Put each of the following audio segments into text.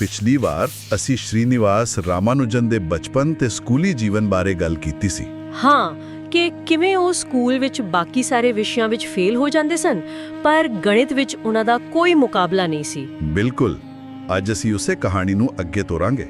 ਪਿਛਲੀ ਵਾਰ ਅਸੀਂ ਸ਼੍ਰੀਨਿਵਾਸ ਰਾਮਾਨੁਜਨ ਦੇ ਬਚਪਨ ਤੇ ਸਕੂਲੀ ਜੀਵਨ ਬਾਰੇ ਗੱਲ ਕੀਤੀ ਸੀ। ਹਾਂ ਕਿ ਕਿਵੇਂ ਉਹ ਸਕੂਲ ਵਿੱਚ ਬਾਕੀ ਸਾਰੇ ਵਿਸ਼ਿਆਂ ਵਿੱਚ ਫੇਲ ਹੋ ਜਾਂਦੇ ਸਨ ਪਰ ਗਣਿਤ ਵਿੱਚ ਉਹਨਾਂ ਦਾ ਕੋਈ ਮੁਕਾਬਲਾ ਨਹੀਂ ਸੀ। ਬਿਲਕੁਲ। ਅੱਜ ਅਸੀਂ ਉਸੇ ਕਹਾਣੀ ਨੂੰ ਅੱਗੇ ਤੋਰਾਂਗੇ।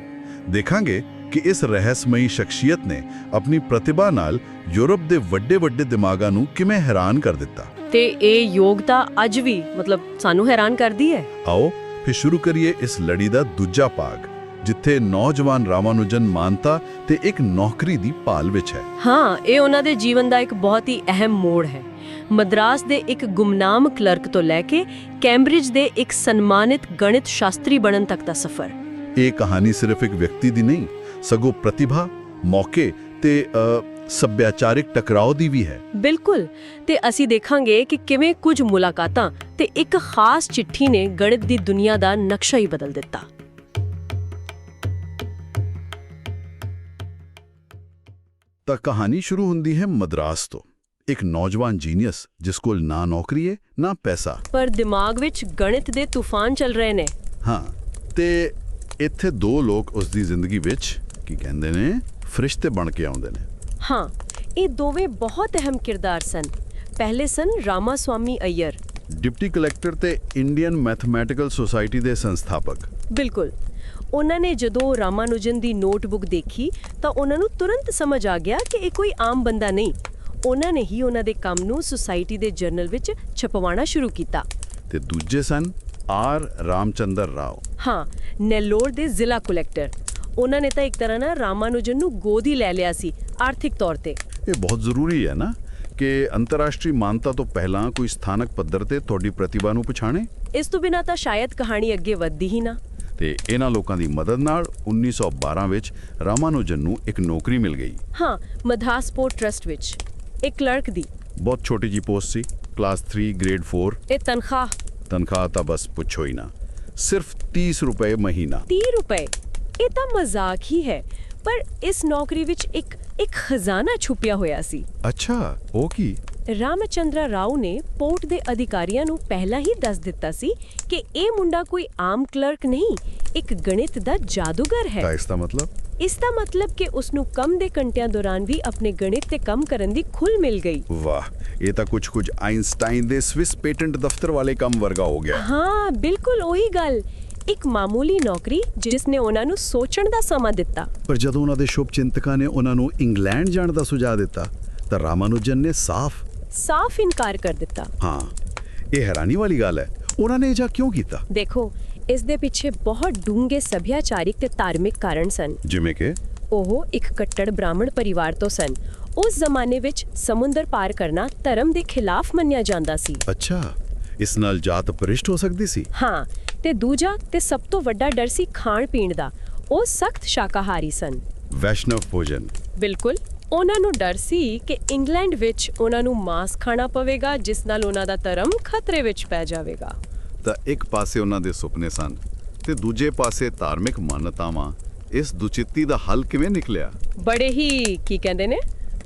ਦੇਖਾਂਗੇ ਕਿ ਇਸ ਰਹੱਸਮਈ ਸ਼ਖਸੀਅਤ ਨੇ ਆਪਣੀ ਪ੍ਰਤਿਭਾ ਨਾਲ ਯੂਰਪ ਦੇ ਵੱਡੇ ਵੱਡੇ ਦਿਮਾਗਾਂ ਨੂੰ ਕਿਵੇਂ ਹੈਰਾਨ ਕਰ ਦਿੱਤਾ। ਤੇ ਇਹ ਯੋਗਤਾ ਅੱਜ ਵੀ ਮਤਲਬ ਸਾਨੂੰ ਹੈਰਾਨ ਕਰਦੀ ਹੈ। ਆਓ ਫਿਰ ਸ਼ੁਰੂ ਕਰੀਏ ਇਸ ਲੜੀ ਦਾ ਦੂਜਾ ਭਾਗ ਜਿੱਥੇ ਨੌਜਵਾਨ ਰਾਮਾਨੁਜਨ ਮਾਨਤਾ ਤੇ ਇੱਕ ਨੌਕਰੀ ਦੀ ਭਾਲ ਵਿੱਚ ਹੈ। ਹਾਂ ਇਹ ਉਹਨਾਂ ਦੇ ਜੀਵਨ ਦਾ ਇੱਕ ਬਹੁਤ ਹੀ ਅਹਿਮ ਮੋੜ ਹੈ। ਮਦਰਾਸ ਦੇ ਇੱਕ ਗੁਮਨਾਮ ਕਲਰਕ ਤੋਂ ਲੈ ਕੇ ਕੈਂਬਰਿਜ ਦੇ ਇੱਕ ਸਨਮਾਨਿਤ ਗਣਿਤ ਸ਼ਾਸਤਰੀ ਬਣਨ ਤੱਕ ਦਾ ਸਫ਼ਰ। ਇਹ ਕਹਾਣੀ ਸਿਰਫ ਇੱਕ ਵਿਅਕਤੀ ਦੀ ਨਹੀਂ ਸਗੋਂ ਪ੍ਰਤਿਭਾ ਮੌਕੇ ਤੇ ਸੱਭਿਆਚਾਰਿਕ ਟਕਰਾਅ ਦੀ ਵੀ ਹੈ। ਬਿਲਕੁਲ। ਤੇ ਅਸੀਂ ਦੇਖਾਂਗੇ ਕਿ ਕਿਵੇਂ ਕੁਝ ਮੁਲਾਕਾਤਾਂ ਤੇ ਇੱਕ ਖਾਸ ਚਿੱਠੀ ਨੇ ਗਣਿਤ ਦੀ ਦੁਨੀਆ ਦਾ ਨਕਸ਼ਾ ਹੀ ਬਦਲ ਦਿੱਤਾ। ਤਾਂ ਕਹਾਣੀ ਸ਼ੁਰੂ ਹੁੰਦੀ ਹੈ ਮਦਰਾਸ ਤੋਂ। ਇੱਕ ਨੌਜਵਾਨ ਜੀਨੀਅਸ ਜਿਸ ਕੋਲ ਨਾ ਨੌਕਰੀ ਹੈ ਨਾ ਪੈਸਾ। ਪਰ ਦਿਮਾਗ ਵਿੱਚ ਗਣਿਤ ਦੇ ਤੂਫਾਨ ਚੱਲ ਰਹੇ ਨੇ। ਹਾਂ ਤੇ ਇੱਥੇ ਦੋ ਲੋਕ ਉਸ ਦੀ ਜ਼ਿੰਦਗੀ ਵਿੱਚ ਕੀ ਕਹਿੰਦੇ ਨੇ ਫਰਿਸ਼ਤੇ ਬਣ ਕੇ ਆਉਂਦੇ ਨੇ। ਹਾਂ ਇਹ ਦੋਵੇਂ ਬਹੁਤ ਅਹਿਮ ਕਿਰਦਾਰ ਸਨ। ਪਹਿਲੇ ਸਨ Ramaswamy Iyer deputy collector ਤੇ ਇੰਡੀਅਨ ਮੈਥਮੈਟੀਕਲ ਸੁਸਾਇਟੀ ਦੇ ਸੰਸਥਾਪਕ। ਬਿਲਕੁਲ। ਉਹਨਾਂ ਨੇ ਜਦੋਂ ਰਾਮਾਨੁਜਨ ਦੀ ਨੋਟਬੁੱਕ ਦੇਖੀ ਤਾਂ ਉਹਨਾਂ ਨੂੰ ਤੁਰੰਤ ਸਮਝ ਆ ਗਿਆ ਕਿ ਇਹ ਕੋਈ ਆਮ ਬੰਦਾ ਨਹੀਂ। ਉਹਨਾਂ ਨੇ ਹੀ ਉਹਨਾਂ ਦੇ ਕੰਮ ਨੂੰ ਸੁਸਾਇਟੀ ਦੇ ਜਰਨਲ ਵਿੱਚ ਛਪਵਾਉਣਾ ਸ਼ੁਰੂ ਕੀਤਾ। ਤੇ ਦੂਜੇ ਸਨ ਆਰ ਰਾਮਚੰਦਰ ਰਾਓ। ਹਾਂ ਨੈਲੋਰ ਦੇ ਜ਼ਿਲ੍ਹਾ ਕਲੈਕਟਰ। ਉਹਨਾਂ ਨੇ ਤਾਂ ਇੱਕ ਤਰ੍ਹਾਂ ਨਾਲ ਰਾਮਾਨੁਜਨ ਨੂੰ ਗੋਦ ਲੈ ਲਿਆ ਸੀ ਆਰਥਿਕ ਤੌਰ ਤੇ। ਇਹ ਬਹੁਤ ਜ਼ਰੂਰੀ ਹੈ ਨਾ ਕਿ ਅੰਤਰਰਾਸ਼ਟਰੀ ਮਾਨਤਾ ਤੋਂ ਪਹਿਲਾਂ ਕੋਈ ਸਥਾਨਕ ਪੱਧਰ ਤੇ ਤੁਹਾਡੀ ਪ੍ਰਤਿਭਾ ਨੂੰ ਪਛਾਣੇ। ਇਸ ਤੋਂ ਬਿਨਾਂ ਤਾਂ ਸ਼ਾਇਦ ਕਹਾਣੀ ਅੱਗੇ ਵੱਧਦੀ ਹੀ ਨਾ। ਤੇ ਇਹਨਾਂ ਲੋਕਾਂ ਦੀ ਮਦਦ ਨਾਲ 1912 ਵਿੱਚ ਰਾਮਾਨੁਜਨ ਨੂੰ ਇੱਕ ਨੌਕਰੀ ਮਿਲ ਗਈ। ਹਾਂ ਮਧਾਸ ਪੋਰਟ ਟਰਸਟ ਵਿੱਚ। ਇੱਕ ਕਲਰਕ ਦੀ। ਬਹੁਤ ਛੋਟੀ ਜੀ ਪੋਸਟ ਸੀ ਕਲਾਸ 3 ਗ੍ਰੇਡ 4 ਇਹ ਤਨਖਾਹ। ਤਨਖਾਹ ਤਾਂ ਬਸ ਪੁੱਛੋ ਹੀ ਨਾ। ਸਿਰਫ 30 ਰੁਪਏ ਮਹੀਨਾ। 30 ਰੁਪਏ? ਇਹ ਤਾਂ ਮਜ਼ਾਕ ਹੀ ਹੈ ਪਰ ਇਸ ਨੌਕਰੀ ਵਿੱਚ ਇੱਕ ਇੱਕ ਖਜ਼ਾਨਾ ਛੁਪਿਆ ਹੋਇਆ ਸੀ। ਅੱਛਾ ਉਹ ਕੀ? ਰਾਮਚੰਦਰਾ ਰਾਓ ਨੇ ਪੋਰਟ ਦੇ ਅਧਿਕਾਰੀਆਂ ਨੂੰ ਪਹਿਲਾਂ ਹੀ ਦੱਸ ਦਿੱਤਾ ਸੀ ਕਿ ਇਹ ਮੁੰਡਾ ਕੋਈ ਆਮ ਕਲਰਕ ਨਹੀਂ ਇੱਕ ਗਣਿਤ ਦਾ ਜਾਦੂਗਰ ਤਾਂ ਹੈ ਇਸ ਦਾ ਮਤਲਬ? ਇਸ ਦਾ ਮਤਲਬ ਕਿ ਉਸ ਨੂੰ ਕੰਮ ਦੇ ਘੰਟਿਆਂ ਦੌਰਾਨ ਵੀ ਆਪਣੇ ਗਣਿਤ ਤੇ ਕੰਮ ਕਰਨ ਦੀ ਖੁੱਲ੍ਹ ਮਿਲ ਗਈ। ਵਾਹ ਇਹ ਤਾਂ ਕੁਝ ਕੁਝ ਆਇਨਸਟਾਈਨ ਦੇ ਸਵਿਸ ਪੇਟੈਂਟ ਦਫ਼ਤਰ ਵਾਲੇ ਕੰਮ ਵਰਗਾ ਹੋ ਗਿਆ। ਹਾਂ ਬਿਲਕੁਲ ਉਹੀ ਗੱਲ। ਇੱਕ ਮਾਮੂਲੀ ਨੌਕਰੀ ਜਿਸ ਨੇ ਉਹਨਾਂ ਨੂੰ ਸੋਚਣ ਦਾ ਸਮਾਂ ਦਿੱਤਾ। ਪਰ ਜਦੋਂ ਉਹਨਾਂ ਦੇ ਸ਼ੁਭ ਚਿੰਤਕਾਂ ਨੇ ਉਹਨਾਂ ਨੂੰ ਇੰਗਲੈਂਡ ਜਾਣ ਦਾ ਸੁਝਾਅ ਦਿੱਤਾ ਤਾਂ ਰਾਮਾਨੁਜਨ ਨੇ ਸਾਫ਼ ਸਾਫ਼ ਇਨਕਾਰ ਕਰ ਦਿੱਤਾ। ਹਾਂ ਇਹ ਹੈਰਾਨੀ ਵਾਲੀ ਗੱਲ ਹੈ। ਉਹਨਾਂ ਨੇ ਇਹ ਕਿਉਂ ਕੀਤਾ? ਦੇਖੋ ਇਸ ਦੇ ਪਿੱਛੇ ਬਹੁਤ ਡੂੰਘੇ ਸੱਭਿਆਚਾਰਿਕ ਤੇ ਧਾਰਮਿਕ ਕਾਰਨ ਸਨ। ਜਿਵੇਂ ਕਿ? ਉਹ ਇੱਕ ਕੱਟੜ ਬ੍ਰਾਹਮਣ ਪਰਿਵਾਰ ਤੋਂ ਸਨ। ਉਸ ਜ਼ਮਾਨੇ ਵਿੱਚ ਸਮੁੰਦਰ ਪਾਰ ਕਰਨਾ ਧਰਮ ਦੇ ਖਿਲਾਫ ਮੰਨਿਆ ਜਾਂਦਾ ਸੀ। ਅੱਛਾ। ਇਸ ਨਾਲ ਜਾਤ ਪਰਿਸ਼ਟ ਹੋ ਸਕਦੀ ਸੀ। ਹਾਂ ਤੇ ਦੂਜਾ ਤੇ ਸਭ ਤੋਂ ਵੱਡਾ ਡਰ ਸੀ ਖਾਣ ਪੀਣ ਦਾ। ਉਹ ਸਖਤ ਸ਼ਾਕਾਹਾਰੀ ਸਨ। ਵੈਸ਼ਨਵ ਭੋਜਨ। ਬਿਲਕੁਲ ਉਹਨਾਂ ਨੂੰ ਡਰ ਸੀ ਕਿ ਇੰਗਲੈਂਡ ਵਿੱਚ ਉਹਨਾਂ ਨੂੰ ਮਾंस ਖਾਣਾ ਪਵੇਗਾ ਜਿਸ ਨਾਲ ਉਹਨਾਂ ਦਾ ਧਰਮ ਖਤਰੇ ਵਿੱਚ ਪੈ ਜਾਵੇਗਾ। ਤਾਂ ਇੱਕ ਪਾਸੇ ਉਹਨਾਂ ਦੇ ਸੁਪਨੇ ਸਨ ਤੇ ਦੂਜੇ ਪਾਸੇ ਧਾਰਮਿਕ ਮਾਨਤਾਵਾਂ ਇਸ ਦੁਚਿੱਤੀ ਦਾ ਹੱਲ ਕਿਵੇਂ ਨਿਕਲਿਆ? ਬੜੇ ਹੀ ਕੀ ਕਹਿੰਦੇ ਨੇ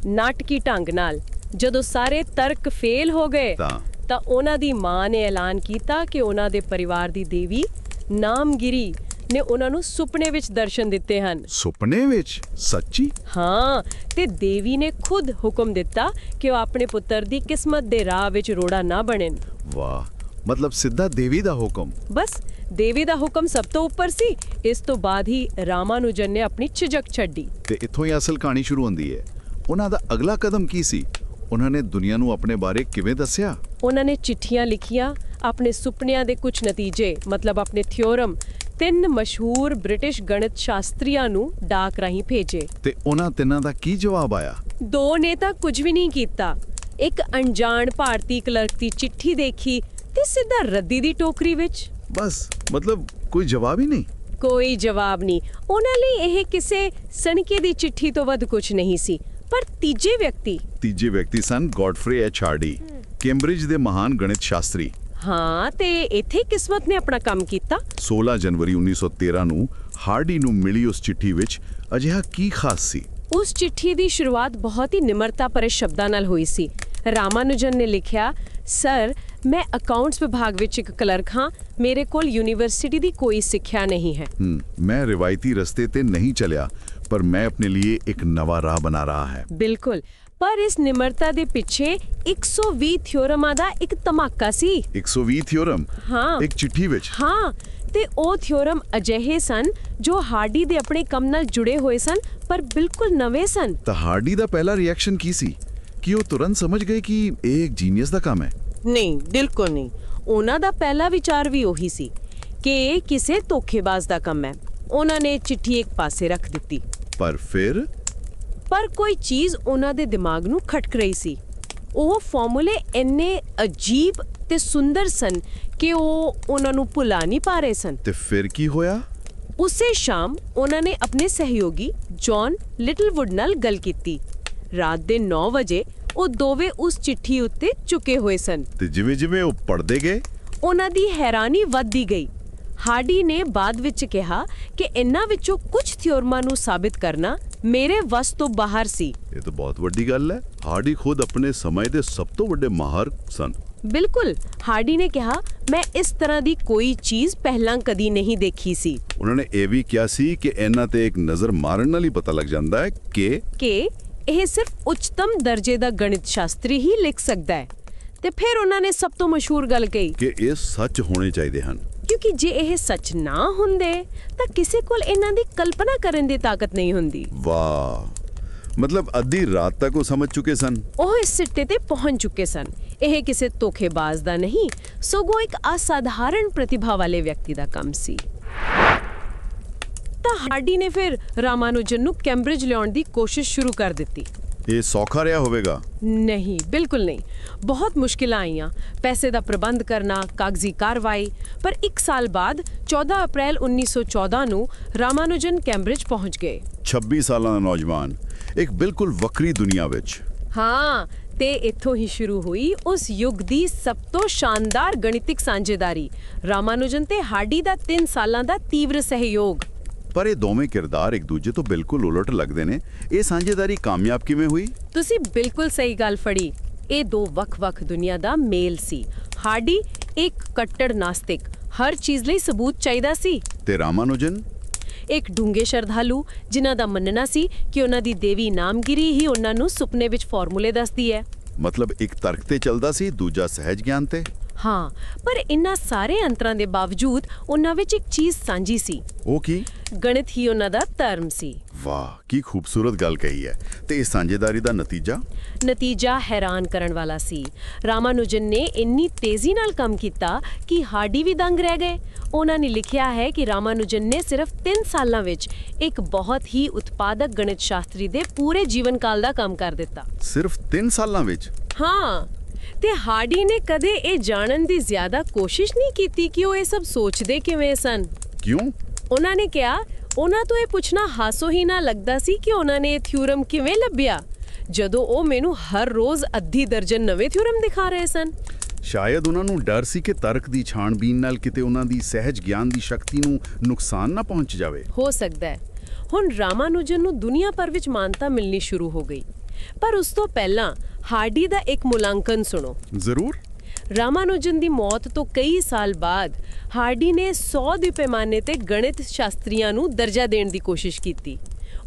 ਨਾਟਕੀ ਢੰਗ ਨਾਲ। ਜਦੋਂ ਸਾਰੇ ਤਰਕ ਫੇਲ ਹੋ ਗਏ ਤਾਂ ਤਾਂ ਉਹਨਾਂ ਦੀ ਮਾਂ ਨੇ ਐਲਾਨ ਕੀਤਾ ਕਿ ਉਹਨਾਂ ਦੇ ਪਰਿਵਾਰ ਦੀ ਦੇਵੀ ਨਾਮਗਿਰੀ ਨੇ ਉਹਨਾਂ ਨੂੰ ਸੁਪਨੇ ਵਿੱਚ ਦਰਸ਼ਨ ਦਿੱਤੇ ਹਨ। ਸੁਪਨੇ ਵਿੱਚ? ਸੱਚੀ? ਹਾਂ ਤੇ ਦੇਵੀ ਨੇ ਖੁਦ ਹੁਕਮ ਦਿੱਤਾ ਕਿ ਉਹ ਆਪਣੇ ਪੁੱਤਰ ਦੀ ਕਿਸਮਤ ਦੇ ਰਾਹ ਵਿੱਚ ਰੋੜਾ ਨਾ ਬਣਨ। ਵਾਹ ਮਤਲਬ ਸਿੱਧਾ ਦੇਵੀ ਦਾ ਹੁਕਮ। ਬਸ ਦੇਵੀ ਦਾ ਹੁਕਮ ਸਭ ਤੋਂ ਉੱਪਰ ਸੀ। ਇਸ ਤੋਂ ਬਾਅਦ ਹੀ ਰਾਮਾਨੁਜਨ ਨੇ ਆਪਣੀ ਝਿਜਕ ਛੱਡੀ। ਤੇ ਇੱਥੋਂ ਹੀ ਅਸਲ ਕਹਾਣੀ ਸ਼ੁਰੂ ਹੁੰਦੀ ਹੈ। ਉਹਨਾਂ ਦਾ ਅਗਲਾ ਕਦਮ ਕੀ ਸੀ? ਉਹਨਾਂ ਨੇ ਦੁਨੀਆ ਨੂੰ ਆਪਣੇ ਬਾਰੇ ਕਿਵੇਂ ਦੱਸਿਆ? ਉਹਨਾਂ ਨੇ ਚਿੱਠੀਆਂ ਲਿਖੀਆਂ ਆਪਣੇ ਸੁਪਨਿਆਂ ਦੇ ਕੁਝ ਨਤੀਜੇ ਮਤਲਬ ਆਪਣੇ ਥਿਓਰਮ ਤਿੰਨ ਮਸ਼ਹੂਰ ਬ੍ਰਿਟਿਸ਼ ਗਣਿਤ ਸ਼ਾਸਤਰੀਆਂ ਨੂੰ ਡਾਕ ਰਾਹੀਂ ਭੇਜੇ। ਤੇ ਉਹਨਾਂ ਤਿੰਨਾਂ ਦਾ ਕੀ ਜਵਾਬ ਆਇਆ? ਦੋ ਨੇ ਤਾਂ ਕੁਝ ਵੀ ਨਹੀਂ ਕੀਤਾ। ਇੱਕ ਅਣਜਾਣ ਭਾਰਤੀ ਕਲਰਕ ਦੀ ਚਿੱਠੀ ਦੇਖੀ ਤੇ ਸਿੱਧਾ ਰੱਦੀ ਦੀ ਟੋਕਰੀ ਵਿੱਚ। ਬਸ ਮਤਲਬ ਕੋਈ ਜਵਾਬ ਹੀ ਨਹੀਂ? ਕੋਈ ਜਵਾਬ ਨਹੀਂ। ਉਹਨਾਂ ਲਈ ਇਹ ਕਿਸੇ ਸਣਕੇ ਦੀ ਚਿੱਠੀ ਤੋਂ ਵੱਧ ਕੁਝ ਨਹੀਂ ਸੀ। ਪਰ ਤੀਜੇ ਵਿਅਕਤੀ? ਤੀਜੇ ਵਿਅਕਤੀ ਸਨ ਗੋਡਫ੍ਰੇ ਐਚ ਹਾਰਡੀ ਕੈਂਬਰਿਜ ਦੇ ਮਹਾਨ ਗਣਿਤ ਸ਼ਾਸਤਰੀ। ਹਾਂ ਤੇ ਇੱਥੇ ਕਿਸਮਤ ਨੇ ਆਪਣਾ ਕੰਮ ਕੀਤਾ? 16 ਜਨਵਰੀ 1913 ਨੂੰ ਹਾਰਡੀ ਨੂੰ ਮਿਲੀ ਉਸ ਚਿੱਠੀ ਵਿੱਚ ਅਜਿਹਾ ਕੀ ਖਾਸ ਸੀ? ਉਸ ਚਿੱਠੀ ਦੀ ਸ਼ੁਰੂਆਤ ਬਹੁਤ ਹੀ ਨਿਮਰਤਾ ਭਰੇ ਸ਼ਬਦਾਂ ਨਾਲ ਹੋਈ ਸੀ। ਰਾਮਾਨੁਜਨ ਨੇ ਲਿਖਿਆ ਸਰ ਮੈਂ ਅਕਾਊਂਟਸ ਵਿਭਾਗ ਵਿੱਚ ਇੱਕ ਕਲਰਕ ਹਾਂ। ਮੇਰੇ ਕੋਲ ਯੂਨੀਵਰਸਿਟੀ ਦੀ ਕੋਈ ਸਿੱਖਿਆ ਨਹੀਂ ਹੈ ਮੈਂ ਰਿਵਾਇਤੀ ਰਸਤੇ ਤੇ ਨਹੀਂ ਚੱਲਿਆ। पर मैं अपने लिए एक नवा राह बना रहा है ਬਿਲਕੁਲ ਪਰ ਇਸ ਨਿਮਰਤਾ ਦੇ ਪਿੱਛੇ 120 ਥਿਓਰਮਾਂ ਦਾ ਇੱਕ ਧਮਾਕਾ ਸੀ 120 ਥਿਓਰਮ ਹਾਂ। ਇੱਕ ਚਿੱਠੀ ਵਿੱਚ ਹਾਂ ਤੇ ਉਹ ਥਿਓਰਮ ਅਜਿਹੇ ਸਨ ਜੋ ਹਾਰਡੀ ਦੇ ਆਪਣੇ ਕੰਮ ਨਾਲ ਜੁੜੇ ਹੋਏ ਸਨ ਪਰ ਬਿਲਕੁਲ ਨਵੇਂ ਸਨ ਤਾਂ ਹਾਰਡੀ ਦਾ ਪਹਿਲਾ ਰਿਐਕਸ਼ਨ ਕੀ ਸੀ ਕਿ ਉਹ ਤੁਰੰਤ ਸਮਝ ਗਏ ਕਿ ਇਹ ਇੱਕ ਜੀਨੀਅਸ ਦਾ ਕੰਮ ਹੈ ਨਹੀਂ ਬਿਲਕੁਲ ਨਹੀਂ ਉਹਨਾਂ ਦਾ ਪਹਿਲਾ ਵਿਚਾਰ ਵੀ ਉਹੀ ਸੀ ਕਿ ਇਹ ਕਿਸੇ ਧੋਖੇਬਾਜ਼ ਦਾ ਕੰਮ ਹੈ ਉਹਨਾਂ ਨੇ ਚਿੱਠੀ ਇੱਕ ਪਾਸੇ ਰੱਖ ਦਿੱਤੀ। ਪਰ ਫਿਰ? ਪਰ ਕੋਈ ਚੀਜ਼ ਉਹਨਾਂ ਦੇ ਦਿਮਾਗ ਨੂੰ ਖਟਕ ਰਹੀ ਸੀ। ਉਹ ਫਾਰਮੂਲੇ ਇੰਨੇ ਅਜੀਬ ਤੇ ਸੁੰਦਰ ਸਨ ਕਿ ਉਹ ਉਹਨਾਂ ਨੂੰ ਭੁਲਾ ਨਹੀਂ ਪਾ ਰਹੇ ਸਨ। ਤੇ ਫਿਰ ਕੀ ਹੋਇਆ? ਉਸੇ ਸ਼ਾਮ ਉਹਨਾਂ ਨੇ ਆਪਣੇ ਸਹਿਯੋਗੀ ਜੌਨ ਲਿਟਲਵੁੱਡ ਨਾਲ ਗੱਲ ਕੀਤੀ। ਰਾਤ ਦੇ 9 ਵਜੇ ਉਹ ਦੋਵੇਂ ਉਸ ਚਿੱਠੀ ਉੱਤੇ ਚੁੱਕੇ ਹੋਏ ਸਨ। ਤੇ ਜਿਵੇਂ ਜਿਵੇਂ ਉਹ ਪੜਦੇ ਗਏ? ਉਹਨਾਂ ਦੀ ਹੈਰਾਨੀ ਵੱਧਦੀ ਗਈ। ਹਾਰਡੀ ਨੇ ਬਾਅਦ ਵਿੱਚ ਕਿਹਾ ਕਿ ਇਹਨਾਂ ਵਿੱਚੋਂ ਕੁਝ ਥਿਓਰਮਾਂ ਨੂੰ ਸਾਬਿਤ ਕਰਨਾ ਮੇਰੇ ਵੱਸ ਤੋਂ ਬਾਹਰ ਸੀ। ਇਹ ਤਾਂ ਬਹੁਤ ਵੱਡੀ ਗੱਲ ਹੈ। ਹਾਰਡੀ ਖੁਦ ਆਪਣੇ ਸਮੇਂ ਦੇ ਸਭ ਤੋਂ ਵੱਡੇ ਮਾਹਰ ਸਨ। ਬਿਲਕੁਲ ਹਾਰਡੀ ਨੇ ਕਿਹਾ ਮੈਂ ਇਸ ਤਰ੍ਹਾਂ ਦੀ ਕੋਈ ਚੀਜ਼ ਪਹਿਲਾਂ ਕਦੀ ਨਹੀਂ ਦੇਖੀ ਸੀ। ਉਹਨਾਂ ਨੇ ਇਹ ਵੀ ਕਿਹਾ ਸੀ ਕਿ ਇਹਨਾਂ ਤੇ ਇੱਕ ਨਜ਼ਰ ਮਾਰਨ ਨਾਲ ਹੀ ਪਤਾ ਲੱਗ ਜਾਂਦਾ ਹੈ ਕਿ ਕਿ ਇਹ ਸਿਰਫ ਉੱਚਤਮ ਦਰਜੇ ਦਾ ਗਣਿਤ ਸ਼ਾਸਤਰੀ ਹੀ ਲਿਖ ਸਕਦਾ ਹੈ। ਤੇ ਫਿਰ ਉਹਨਾਂ ਨੇ ਸਭ ਤੋਂ ਮਸ਼ਹੂਰ ਗੱਲ ਕਹੀ। ਕਿ ਇਹ ਸੱਚ ਹੋਣੇ ਚਾਹੀਦੇ ਹਨ। ਕਿਉਂਕਿ ਜੇ ਇਹ ਸੱਚ ਨਾ ਹੁੰਦੇ ਤਾਂ ਕਿਸੇ ਕੋਲ ਇਹਨਾਂ ਦੀ ਕਲਪਨਾ ਕਰਨ ਦੀ ਤਾਕਤ ਨਹੀਂ ਹੁੰਦੀ। ਵਾਹ। ਮਤਲਬ ਅੱਧੀ ਰਾਤ ਤੱਕ ਉਹ ਸਮਝ ਚੁੱਕੇ ਸਨ? ਉਹ ਇਸ ਸਿੱਟੇ ਤੇ ਪਹੁੰਚ ਚੁੱਕੇ ਸਨ। ਇਹ ਕਿਸੇ ਧੋਖੇਬਾਜ਼ ਦਾ ਨਹੀਂ ਸਗੋਂ ਇੱਕ ਅਸਾਧਾਰਨ ਪ੍ਰਤਿਭਾ ਵਾਲੇ ਵਿਅਕਤੀ ਦਾ ਕੰਮ ਸੀ। ਤਾਂ ਹਾਰਡੀ ਨੇ ਫਿਰ ਰਾਮਾਨੁਜਨ ਨੂੰ ਕੈਂਬਰਿਜ ਲਿਆਉਣ ਦੀ ਕੋਸ਼ਿਸ਼ ਸ਼ੁਰੂ ਕਰ ਦਿੱਤੀ। ਇਹ ਸੌਖਾ ਰਿਹਾ ਹੋਵੇਗਾ? ਨਹੀਂ ਬਿਲਕੁਲ ਨਹੀਂ। ਬਹੁਤ ਮੁਸ਼ਕਿਲਾਂ ਆਈਆਂ। ਪੈਸੇ ਦਾ ਪ੍ਰਬੰਧ ਕਰਨਾ ਕਾਗਜ਼ੀ ਕਾਰਵਾਈ। ਪਰ 1 ਸਾਲ ਬਾਅਦ 14 ਅਪ੍ਰੈਲ 1914 ਨੂੰ ਰਾਮਾਨੁਜਨ ਕੈਂਬਰਿਜ ਪਹੁੰਚ ਗਏ। 26 ਸਾਲਾਂ ਦਾ ਨੌਜਵਾਨ ਇੱਕ ਬਿਲਕੁਲ ਵੱਖਰੀ ਦੁਨੀਆ ਵਿੱਚ। ਹਾਂ ਤੇ ਇੱਥੋਂ ਹੀ ਸ਼ੁਰੂ ਹੋਈ ਉਸ ਯੁੱਗ ਦੀ ਸਭ ਤੋਂ ਸ਼ਾਨਦਾਰ ਗਣਿਤਿਕ ਸਾਂਝੇਦਾਰੀ। ਰਾਮਾਨੁਜਨ ਤੇ ਹਾਰਡੀ ਦਾ 3 ਸਾਲਾਂ ਦਾ ਤੀਵਰ ਸਹਿਯੋਗ। ਪਰ ਇਹ ਦੋਵੇਂ ਕਿਰਦਾਰ ਇੱਕ ਦੂਜੇ ਤੋਂ ਬਿਲਕੁਲ ਉਲਟ ਲੱਗਦੇ ਨੇ। ਇਹ ਸਾਂਝੇਦਾਰੀ ਕਾਮਯਾਬ ਕਿਵੇਂ ਹੋਈ? ਤੁਸੀਂ ਬਿਲਕੁਲ ਸਹੀ ਗੱਲ ਫੜੀ। ਇਹ ਦੋ ਵੱਖ-ਵੱਖ ਦੁਨੀਆ ਦਾ ਮੇਲ ਸੀ। ਹਾਰਡੀ ਇੱਕ ਕੱਟੜ ਨਾਸਤਿਕ। ਹਰ ਚੀਜ਼ ਲਈ ਸਬੂਤ ਚਾਹੀਦਾ ਸੀ। ਤੇ ਰਾਮਾਨੁਜਨ? ਇੱਕ ਡੂੰਘੇ ਸ਼ਰਧਾਲੂ ਜਿਨ੍ਹਾਂ ਦਾ ਮੰਨਣਾ ਸੀ ਕਿ ਉਹਨਾਂ ਦੀ ਦੇਵੀ ਨਾਮਗਿਰੀ ਹੀ ਉਹਨਾਂ ਨੂੰ ਸੁਪਨੇ ਵਿੱਚ ਫਾਰਮੂਲੇ ਦੱਸਦੀ ਹੈ। ਮਤਲਬ ਇੱਕ ਤਰਕ ਤੇ ਚੱਲਦਾ ਸੀ ਦੂਜਾ ਸਹਿਜ ਗਿਆਨ ਤੇ? ਹਾਂ ਪਰ ਇਨ੍ਹਾਂ ਸਾਰੇ ਅੰਤਰਾਂ ਦੇ ਬਾਵਜੂਦ ਉਹਨਾਂ ਵਿੱਚ ਇੱਕ ਚੀਜ਼ ਸਾਂਝੀ ਸੀ। ਉਹ ਕੀ? ਗਣਿਤ ਹੀ ਉਹਨਾਂ ਦਾ ਧਰਮ ਸੀ। ਵਾਹ ਕੀ ਖੂਬਸੂਰਤ ਗੱਲ ਕਹੀ ਹੈ। ਤੇ ਇਸ ਸਾਂਝੇਦਾਰੀ ਦਾ ਨਤੀਜਾ? ਨਤੀਜਾ ਹੈਰਾਨ ਕਰਨ ਵਾਲਾ ਸੀ। ਰਾਮਾਨੁਜਨ ਨੇ ਇੰਨੀ ਤੇਜ਼ੀ ਨਾਲ ਕੰਮ ਕੀਤਾ ਕਿ ਹਾਰਡੀ ਵੀ ਦੰਗ ਰਹਿ ਗਏ। ਉਹਨਾਂ ਨੇ ਲਿਖਿਆ ਹੈ ਕਿ ਰਾਮਾਨੁਜਨ ਨੇ ਸਿਰਫ 3 ਸਾਲਾਂ ਵਿੱਚ ਇੱਕ ਬਹੁਤ ਹੀ ਉਤਪਾਦਕ ਗਣਿਤ ਸ਼ਾਸਤਰੀ ਦੇ ਪੂਰੇ ਜੀਵਨ ਕਾਲ ਦਾ ਕੰਮ ਕਰ ਦਿੱਤਾ। ਸਿਰਫ 3 ਸਾਲਾਂ ਵਿੱਚ? ਹਾਂ। ਤੇ ਹਾਰਡੀ ਨੇ ਕਦੇ ਇਹ ਜਾਣਨ ਦੀ ਜ਼ਿਆਦਾ ਕੋਸ਼ਿਸ਼ ਨਹੀਂ ਕੀਤੀ ਕਿ ਉਹ ਇਹ ਸਭ ਸੋਚਦੇ ਕਿਵੇਂ ਸਨ? ਕਿਉਂ? ਉਹਨਾਂ ਨੇ ਕਿਹਾ ਉਹਨਾਂ ਤੋਂ ਇਹ ਪੁੱਛਣਾ ਹਾਸੋ ਹੀ ਨਾ ਲੱਗਦਾ ਸੀ ਕਿ ਉਹਨਾਂ ਨੇ ਇਹ ਥਿਊਰਮ ਕਿਵੇਂ ਲੱਭਿਆ ਜਦੋਂ ਉਹ ਮੈਨੂੰ ਹਰ ਰੋਜ਼ ਅੱਧੀ ਦਰਜਨ ਨਵੇਂ ਥਿਊਰਮ ਦਿਖਾ ਰਹੇ ਸਨ। ਸ਼ਾਇਦ ਉਹਨਾਂ ਨੂੰ ਡਰ ਸੀ ਕਿ ਤਰਕ ਦੀ ਛਾਣਬੀਨ ਨਾਲ ਕਿਤੇ ਉਹਨਾਂ ਦੀ ਸਹਿਜ ਗਿਆਨ ਦੀ ਸ਼ਕਤੀ ਨੂੰ ਨੁਕਸਾਨ ਨਾ ਪਹੁੰਚ ਜਾਵੇ। ਹੋ ਸਕਦਾ ਹੈ। ਹੁਣ ਰਾਮਾਨੁਜਨ ਨੂੰ ਦੁਨੀਆ ਭਰ ਵਿੱਚ ਮਾਨਤਾ ਮਿਲਣੀ ਸ਼ੁਰੂ ਹੋ ਗਈ। ਪਰ ਉਸ ਤੋਂ ਪਹਿਲਾਂ ਹਾਰਡੀ ਦਾ ਇੱਕ ਮੁਲਾਂਕਣ ਸੁਣੋ। ਜ਼ਰੂਰ। ਰਾਮਾਨੁਜਨ ਦੀ ਮੌਤ ਤੋਂ ਕਈ ਸਾਲ ਬਾਅਦ ਹਾਰਡੀ ਨੇ 100 ਦੇ ਪੈਮਾਨੇ ਤੇ ਗਣਿਤ ਸ਼ਾਸਤਰੀਆਂ ਨੂੰ ਦਰਜਾ ਦੇਣ ਦੀ ਕੋਸ਼ਿਸ਼ ਕੀਤੀ।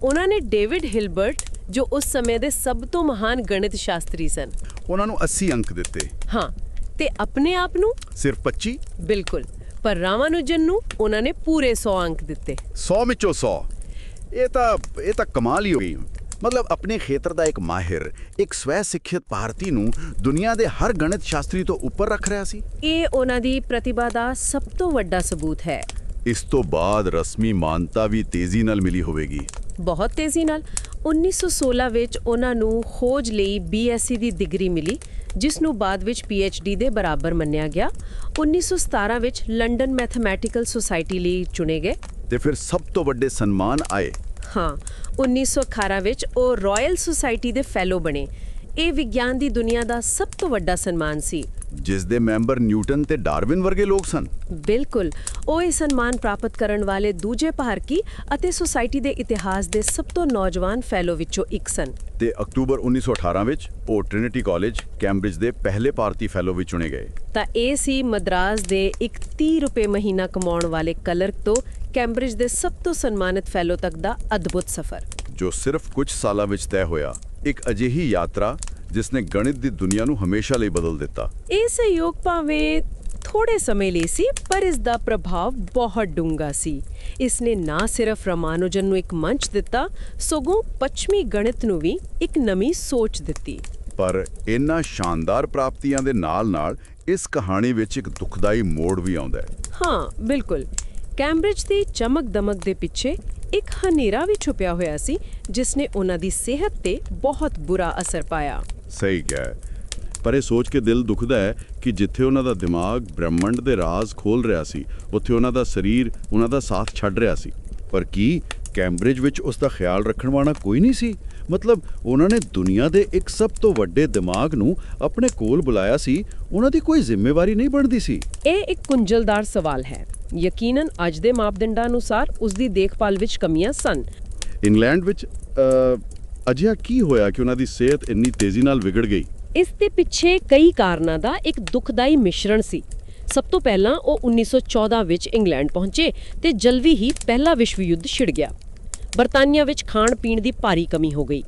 ਉਹਨਾਂ ਨੇ ਡੇਵਿਡ ਹਿਲਬਰਟ ਜੋ ਉਸ ਸਮੇਂ ਦੇ ਸਭ ਤੋਂ ਮਹਾਨ ਗਣਿਤ ਸ਼ਾਸਤਰੀ ਸਨ। ਉਹਨਾਂ ਨੂੰ 80 ਅੰਕ ਦਿੱਤੇ। ਹਾਂ ਤੇ ਆਪਣੇ ਆਪ ਨੂੰ? ਸਿਰਫ 25 ਬਿਲਕੁਲ ਪਰ ਰਾਮਾਨੁਜਨ ਨੂੰ ਉਹਨਾਂ ਨੇ ਪੂਰੇ 100 ਅੰਕ ਦਿੱਤੇ। 100 ਵਿੱਚੋਂ 100 ਇਹ ਤਾਂ ਇਹ ਤਾਂ ਕਮਾਲ ਹੀ ਹੋ ਗਈ। ਮਤਲਬ ਆਪਣੇ ਖੇਤਰ ਦਾ ਇੱਕ ਮਾਹਿਰ ਇੱਕ ਸਵੈ ਸਿੱਖਿਅਤ ਭਾਰਤੀ ਨੂੰ ਦੁਨੀਆ ਦੇ ਹਰ ਗਣਿਤ ਸ਼ਾਸਤਰੀ ਤੋਂ ਉੱਪਰ ਰੱਖ ਰਿਹਾ ਸੀ। ਇਹ ਉਹਨਾਂ ਦੀ ਪ੍ਰਤਿਭਾ ਦਾ ਸਭ ਤੋਂ ਵੱਡਾ ਸਬੂਤ ਹੈ। ਇਸ ਤੋਂ ਬਾਅਦ ਰਸਮੀ ਮਾਨਤਾ ਵੀ ਤੇਜ਼ੀ ਨਾਲ ਮਿਲੀ ਹੋਵੇਗੀ। ਬਹੁਤ ਤੇਜ਼ੀ ਨਾਲ। 1916 ਵਿੱਚ ਉਹਨਾਂ ਨੂੰ ਖੋਜ ਲਈ ਬੀਐਸਸੀ ਦੀ ਡਿਗਰੀ ਮਿਲੀ ਜਿਸ ਨੂੰ ਬਾਅਦ ਵਿੱਚ ਪੀਐਚਡੀ ਦੇ ਬਰਾਬਰ ਮੰਨਿਆ ਗਿਆ। 1917 ਵਿੱਚ ਲੰਡਨ ਮੈਥਮੈਟੀਕਲ ਸੁਸਾਇਟੀ ਲਈ ਚੁਣੇ ਗਏ। ਤੇ ਫਿਰ ਸਭ ਤੋਂ ਵੱਡੇ ਸਨਮਾਨ ਆਏ। ਹਾਂ 1918 ਵਿੱਚ ਉਹ ਰਾਇਲ ਸੁਸਾਇਟੀ ਦੇ ਫੈਲੋ ਬਣੇ। ਇਹ ਵਿਗਿਆਨ ਦੀ ਦੁਨੀਆ ਦਾ ਸਭ ਤੋਂ ਵੱਡਾ ਸਨਮਾਨ ਸੀ। ਜਿਸ ਦੇ ਮੈਂਬਰ ਨਿਊਟਨ ਤੇ ਡਾਰਵਿਨ ਵਰਗੇ ਲੋਕ ਸਨ। ਬਿਲਕੁਲ ਉਹ ਇਹ ਸਨਮਾਨ ਪ੍ਰਾਪਤ ਕਰਨ ਵਾਲੇ ਦੂਜੇ ਭਾਰਤੀ ਅਤੇ ਸੁਸਾਇਟੀ ਦੇ ਇਤਿਹਾਸ ਦੇ ਸਭ ਤੋਂ ਨੌਜਵਾਨ ਫੈਲੋ ਵਿੱਚੋਂ ਇੱਕ ਸਨ। ਤੇ ਅਕਤੂਬਰ 1918 ਵਿੱਚ ਉਹ ਟ੍ਰਿਨਿਟੀ ਕਾਲਜ ਕੈਂਬਰਿਜ ਦੇ ਪਹਿਲੇ ਭਾਰਤੀ ਫੈਲੋ ਵਿੱਚ ਚੁਣੇ ਗਏ। ਤਾਂ ਇਹ ਸੀ ਮਦਰਾਸ ਦੇ ਇੱਕ 30 ਰੁਪਏ ਮਹੀਨਾ ਕਮਾਉਣ ਵਾਲੇ ਕਲਰਕ ਤੋਂ ਕੈਂਬਰਿਜ ਦੇ ਸਭ ਤੋਂ ਸਨਮਾਨਿਤ ਫੈਲੋ ਤੱਕ ਦਾ ਅਦਭੁਤ ਸਫ਼ਰ। ਜੋ ਸਿਰਫ ਕੁਝ ਸਾਲਾਂ ਵਿੱਚ ਤੈਅ ਹੋਇਆ ਇੱਕ ਅਜਿਹੀ ਯਾਤਰਾ ਜਿਸ ਨੇ ਗਣਿਤ ਦੀ ਦੁਨੀਆ ਨੂੰ ਹਮੇਸ਼ਾ ਲਈ ਬਦਲ ਦਿੱਤਾ। ਇਹ ਸਹਿਯੋਗ ਭਾਵੇਂ ਥੋੜੇ ਸਮੇਂ ਲਈ ਸੀ ਪਰ ਇਸ ਦਾ ਪ੍ਰਭਾਵ ਬਹੁਤ ਡੂੰਘਾ ਸੀ। ਇਸ ਨੇ ਨਾ ਸਿਰਫ ਰਾਮਾਨੁਜਨ ਨੂੰ ਇੱਕ ਮੰਚ ਦਿੱਤਾ ਸਗੋਂ ਪੱਛਮੀ ਗਣਿਤ ਨੂੰ ਵੀ ਇੱਕ ਨਵੀਂ ਸੋਚ ਦਿੱਤੀ। ਪਰ ਇਨ੍ਹਾਂ ਸ਼ਾਨਦਾਰ ਪ੍ਰਾਪਤੀਆਂ ਦੇ ਨਾਲ-ਨਾਲ ਇਸ ਕਹਾਣੀ ਵਿੱਚ ਇੱਕ ਦੁਖਦਾਈ ਮੋੜ ਵੀ ਆਉਂਦਾ ਹੈ। ਹਾਂ ਬਿਲਕੁਲ। ਕੈਂਬਰਿਜ ਦੀ ਚਮਕ ਦਮਕ ਦੇ ਪਿੱਛੇ ਇੱਕ ਹਨੇਰਾ ਵੀ ਛੁਪਿਆ ਹੋਇਆ ਸੀ ਜਿਸ ਨੇ ਉਹਨਾਂ ਦੀ ਸਿਹਤ ਤੇ ਬਹੁਤ ਬੁਰਾ ਅਸਰ ਪਾਇਆ। ਸਹੀ ਕਿਹਾ ਪਰ ਇਹ ਸੋਚ ਕੇ ਦਿਲ ਦੁਖਦਾ ਹੈ ਕਿ ਜਿੱਥੇ ਉਹਨਾਂ ਦਾ ਦਿਮਾਗ ਬ੍ਰਹਿਮੰਡ ਦੇ ਰਾਜ਼ ਖੋਲ ਰਿਹਾ ਸੀ ਉੱਥੇ ਉਹਨਾਂ ਦਾ ਸਰੀਰ ਉਹਨਾਂ ਦਾ ਸਾਥ ਛੱਡ ਰਿਹਾ ਸੀ। ਪਰ ਕੀ ਕੈਂਬਰਿਜ ਵਿੱਚ ਉਸ ਦਾ ਖਿਆਲ ਰੱਖਣ ਵਾਲਾ ਕੋਈ ਨਹੀਂ ਸੀ? ਮਤਲਬ ਉਹਨਾਂ ਨੇ ਦੁਨੀਆ ਦੇ ਇੱਕ ਸਭ ਤੋਂ ਵੱਡੇ ਦਿਮਾਗ ਨੂੰ ਆਪਣੇ ਕੋਲ ਬੁਲਾਇਆ ਸੀ ਉਹਨਾਂ ਦੀ ਕੋਈ ਜ਼ਿੰਮੇਵਾਰੀ ਨਹੀਂ ਬਣਦੀ ਸੀ। ਇਹ ਇੱਕ ਕੁੰਜਲਦਾਰ ਸਵਾਲ ਹੈ। ਯਕੀਨਨ ਅੱਜ ਦੇ ਮਾਪਦੰਡਾਂ ਅਨੁਸਾਰ ਉਸ ਦੀ ਦੇਖਭਾਲ ਵਿੱਚ ਕਮੀਆਂ ਸਨ। ਇੰਗਲੈਂਡ ਵਿੱਚ ਅਜਿਹਾ ਕੀ ਹੋਇਆ ਕਿ ਉਹਨਾਂ ਦੀ ਸਿਹਤ ਇੰਨੀ ਤੇਜ਼ੀ ਨਾਲ ਵਿਗੜ ਗਈ? ਇਸ ਦੇ ਪਿੱਛੇ ਕਈ ਕਾਰਨਾਂ ਦਾ ਇੱਕ ਦੁਖਦਾਈ ਮਿਸ਼ਰਣ ਸੀ। ਸਭ ਤੋਂ ਪਹਿਲਾਂ ਉਹ 1914 ਵਿੱਚ ਇੰਗਲੈਂਡ ਪਹੁੰਚੇ ਤੇ ਜਲਦੀ ਹੀ ਪਹਿਲਾ ਵਿਸ਼ਵ ਯੁੱਧ ਛਿੜ ਗਿਆ। ਬਰਤਾਨੀਆ ਵਿੱਚ ਖਾਣ ਪੀਣ ਦੀ ਭਾਰੀ ਕਮੀ ਹੋ ਗਈ।